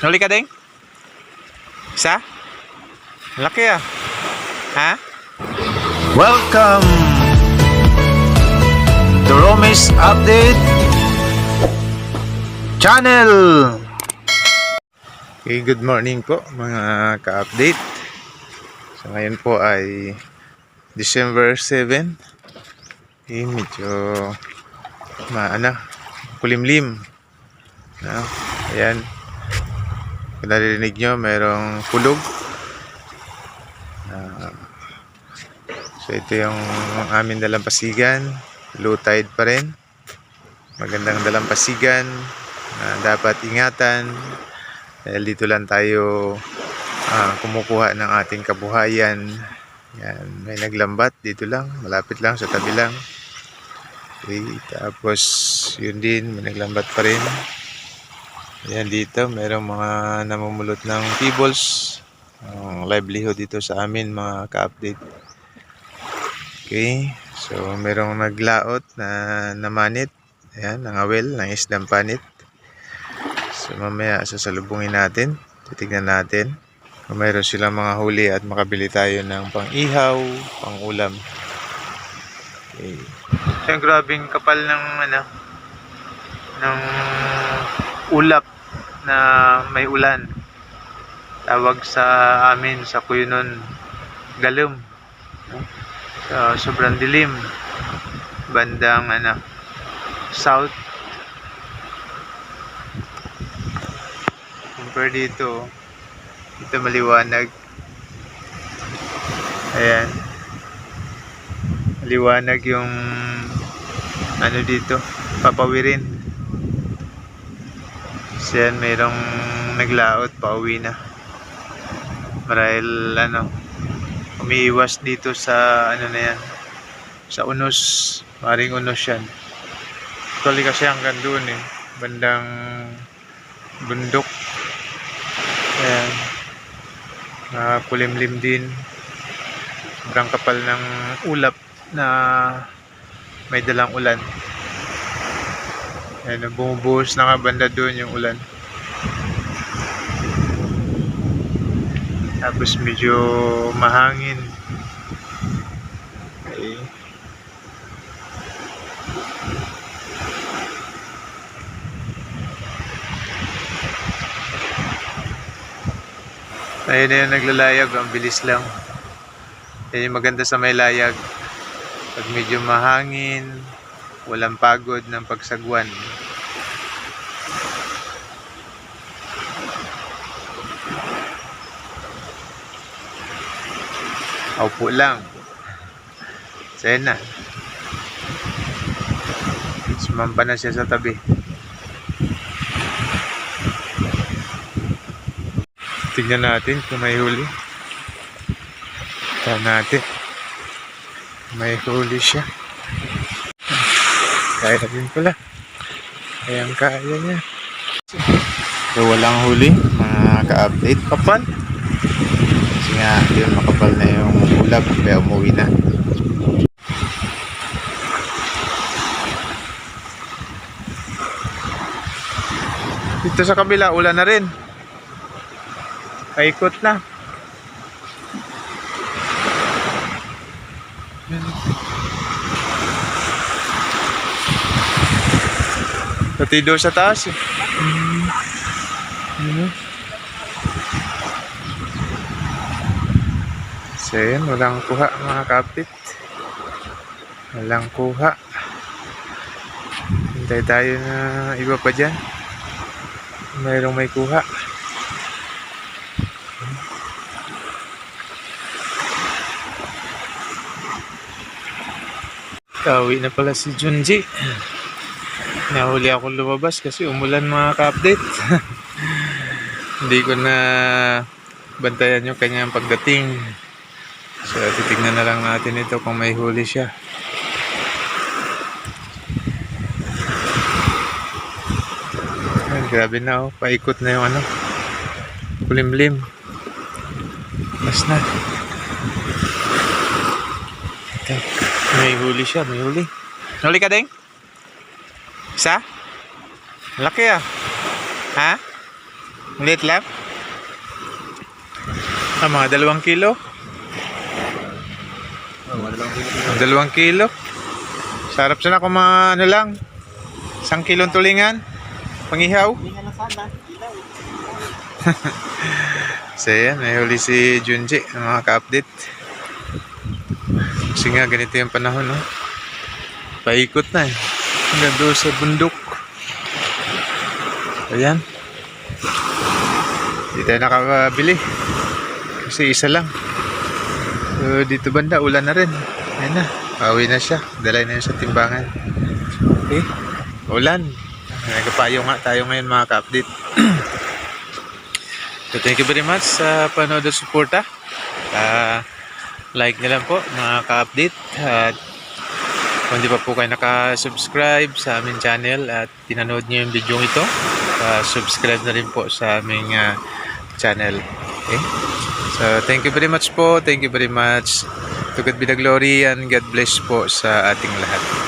Huli ka ding? Isa? Laki ah. Ha? Welcome to Romis Update Channel. Okay, good morning po mga ka-update. So ngayon po ay December 7. Okay, medyo maana, kulimlim. No? Ayan. Kung narinig nyo, mayroong kulog. Ah, so ito yung aming dalampasigan. Low tide pa rin. Magandang dalampasigan na dapat ingatan dahil dito lang tayo ah, kumukuha ng ating kabuhayan. Yan, may naglambat dito lang, malapit lang sa tabi lang. Okay, tapos yun din, may naglambat pa rin. Yan dito, mayroong mga namumulot ng pebbles. Ang livelihood dito sa amin mga ka-update. Okay, so mayroong naglaot na namanit. Ayan, ng awel, ng isdang panit. So mamaya sasalubungin natin. Titignan natin. Kung mayroon silang mga huli at makabili tayo ng pang-ihaw, pang-ulam. Okay. So, grabing kapal ng ano, ng ulap na may ulan. Tawag sa amin sa Kuyunon, galum. So, sobrang dilim. Bandang ano, south compare dito dito maliwanag ayan maliwanag yung ano dito papawirin so yan mayroong naglaot pauwi na marahil ano umiiwas dito sa ano na yan sa unos maring unos yan actually kasi hanggang doon eh bandang bundok Ayan. Nakakulimlim din. Sobrang kapal ng ulap na may dalang ulan. Ayan, bumubuhos na nga banda doon yung ulan. Tapos medyo mahangin. Okay. Ayun na yung naglalayag, ang bilis lang. Yan yung maganda sa may layag. Pag medyo mahangin, walang pagod ng pagsagwan. Aupo lang. Sa'yo na. Sumamba na siya sa tabi. Tignan natin kung may huli. Tignan natin. May huli siya. Kaya din pala. Kayang kaya niya. So walang huli. Mga ka-update. Kapal. Kasi nga yun makapal na yung ulap. Kaya umuwi na. Dito sa kabila, ulan na rin. Paikot na. Pati doon sa taas eh. Ano? So yun, walang kuha mga kapit. Walang kuha. Hintay tayo na iba pa dyan. Mayroong may kuha. Kawi na pala si Junji. Nahuli ako lumabas kasi umulan mga ka-update. Hindi ko na bantayan yung kanyang pagdating. So titignan na lang natin ito kung may huli siya. Ay, grabe na oh. Paikot na yung ano. Kulimlim. Mas na. Ito. May huli siya, may huli. Huli ka ding? Isa? Laki ah. Ha? Maliit lang? Ah, mga dalawang kilo? Dalawang kilo? Sarap sana kung mga ano lang. Isang kilong tulingan. Pangihaw. so yan, may huli si Junji ng mga ka-update. Kasi nga ganito yung panahon, no? Paikot na eh. Hanggang doon sa bundok. Ayan. Hindi tayo nakabili. Kasi isa lang. So, dito banda, ulan na rin. Ayan na. Pauwi na siya. Dalay na sa timbangan. Okay. Ulan. Nagpapayo nga tayo ngayon mga ka-update. so, thank you very much sa panood at suporta. Ah, like na lang po mga ka-update. At kung hindi pa po kayo nakasubscribe sa aming channel at pinanood niyo yung video ito, ah, subscribe na rin po sa aming ah, channel. Okay? So, thank you very much po. Thank you very much. To God be the glory and God bless po sa ating lahat.